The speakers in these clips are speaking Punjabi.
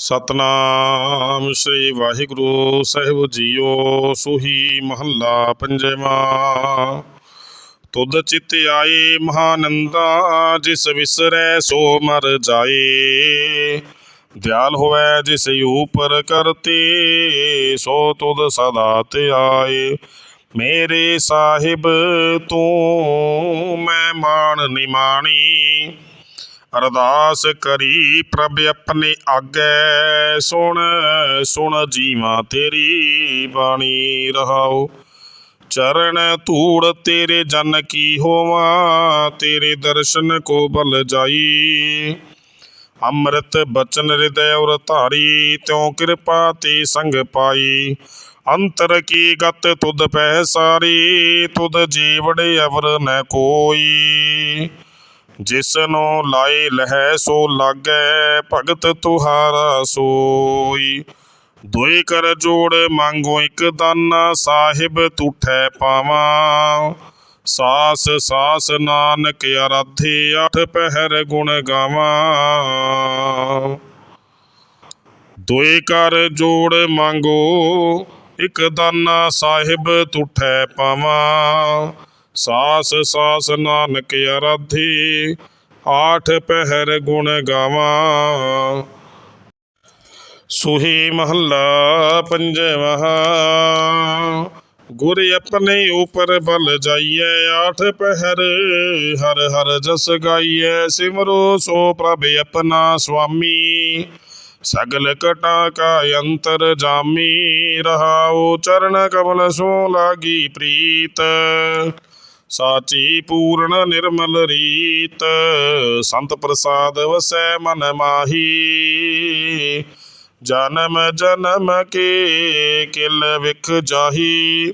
ਸਤਨਾਮ ਸ੍ਰੀ ਵਾਹਿਗੁਰੂ ਸਾਹਿਬ ਜੀਓ ਸੁਹੀ ਮਹੱਲਾ ਪੰਜਵਾਂ। ਤੁਧ ਚਿਤ ਆਏ ਮਹਾਨੰਦਾ, ਜਿਸ ਵਿਸਰੈ ਸੋ ਮਰ ਜਾਏ। ਦਿਆਲ ਹੋਵੇ ਜਿਸ ਉਪਰ ਕਰਤੇ, ਸੋ ਤੁਧ ਸਦਾ ਤੇ ਆਏ। ਮੇਰੇ ਸਾਹਿਬ, ਤੂੰ ਮੈਂ ਮਾਣ ਨਿਮਾਣੀ ਅਰਦਾਸ ਕਰੀ ਪ੍ਰਭ ਆਪਣੇ ਆਗੇ। ਸੁਣ ਸੁਣ ਜੀਵਾਂ ਤੇਰੀ ਬਾਣੀ ਰਹਾਓ। ਚਰਨ ਧੂੜ ਤੇਰੇ ਜਨ ਕੀ ਹੋਵਾਂ, ਤੇਰੇ ਦਰਸ਼ਨ ਕੋ ਬਲ ਜਾਈ। ਅੰਮ੍ਰਿਤ ਬਚਨ ਹਿਰਦੈ ਔਰ ਧਾਰੀ, ਤਿਉ ਕਿਰਪਾ ਤੇ ਸੰਗ ਪਾਈ। ਅੰਤਰ ਕੀ ਗਤ ਤੁਧ ਪਹਿ ਸਾਰੀ, ਤੁਧ ਜੀਵੜ ਅਵਰ ਨ ਕੋਈ। ਜਿਸ ਨੂੰ ਲਾਏ ਲਹੈ ਸੋ ਲਾਗੈ ਭਗਤ ਤੁਹਾਰਾ ਸੋਈ। ਦੁਇ ਕਰ ਜੋੜ ਮੰਗੋ ਇਕ ਦਾਨਾ, ਸਾਹਿਬ ਤੁਠੈ ਪਾਵਾਂ। ਸਾਸ ਸਾਸ ਨਾਨਕ ਅਰਾਧੇ, ਅਠ ਪਹਿਰ ਗੁਣ ਗਾਵਾਂ। ਦੁਇ ਕਰ ਜੋੜ ਮੰਗੋ ਇਕ ਦਾਨਾ, ਸਾਹਿਬ ਤੁਠੈ ਪਾਵਾਂ। ਸਾਸ ਸਾਸ ਨਾਨਕ ਅਰਾਧੇ ਆਠ ਪਹਿਰ ਗੁਣ ਗਾਵਾਂ ਸੁਹੀ ਮਹੱਲਾ ਪੰਜਵਾਂ ਗੁਰ ਆਪਣੇ ਉਪਰ ਬਲ ਜਾਈਐ ਆਠ ਪਹਿਰ ਹਰ ਹਰ ਜਸ ਗਾਈਐ ਸਿਮਰੋ ਸੋ ਪ੍ਰਭ ਆਪਣਾ ਸੁਆਮੀ ਸਗਲ ਕਟਾ ਕਾ ਅੰਤਰ ਜਾਮੀ ਰਹਾਉ ਚਰਨ ਕਮਲ ਸੋ ਲਾਗੀ ਪ੍ਰੀਤ ਸਾਚੀ ਪੂਰਨ ਨਿਰਮਲ ਰੀਤ, ਸੰਤ ਪ੍ਰਸਾਦ ਵਸੈ ਮਨ ਮਾਹੀ। ਜਨਮ ਜਨਮ ਕੇ ਕਿਲ ਵਿਖ ਜਾਹੀ।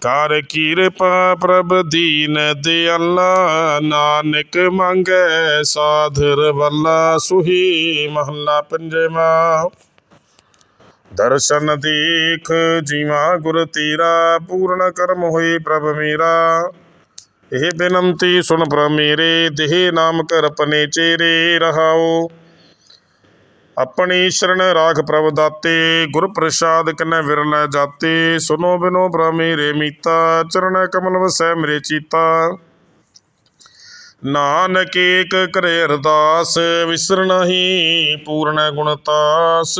ਕਰ ਕਿਰਪਾ ਪ੍ਰਭ ਦੀਨ ਦਿਆਲਾ, ਨਾਨਕ ਮੰਗੈ ਸਾਧਰ ਵੱਲਾ ਸੁਹੀ, ਮਹੱਲਾ ਪੰਜਵਾ। ਦਰਸ਼ਨ ਦੇਖ ਜੀਵਾ ਗੁਰ ਤੇਰਾ, ਪੂਰਨ ਕਰਮ ਹੋਏ ਪ੍ਰਭ ਮੇਰਾ। ਇਹ ਬੇਨੰਤੀ, ਸੁਣ ਪ੍ਰਭ ਮੇਰੇ, ਦੇਹ ਨਾਮ ਕਰ ਪਨੇ ਚੇਰੇ ਰਹਾਓ। ਆਪਣੀ ਸ਼ਰਨ ਰਾਖ ਪ੍ਰਭ ਦਾਤੇ, ਗੁਰ ਪ੍ਰਸਾਦ ਕਨੈ ਵਿਰਲੇ ਜਾਤੇ। ਸੁਨੋ ਬਿਨੋ ਪ੍ਰਭ ਮੇਰੇ ਮੀਤਾ, ਚਰਨ ਕਮਲ ਵਸੈ ਮਰੇ ਚੀਤਾ। ਨਾਨਕ ਏਕ ਕਰੇ ਅਰਦਾਸ, ਵਿਸਰ ਨਹੀਂ ਪੂਰਨ ਗੁਣਤਾਸ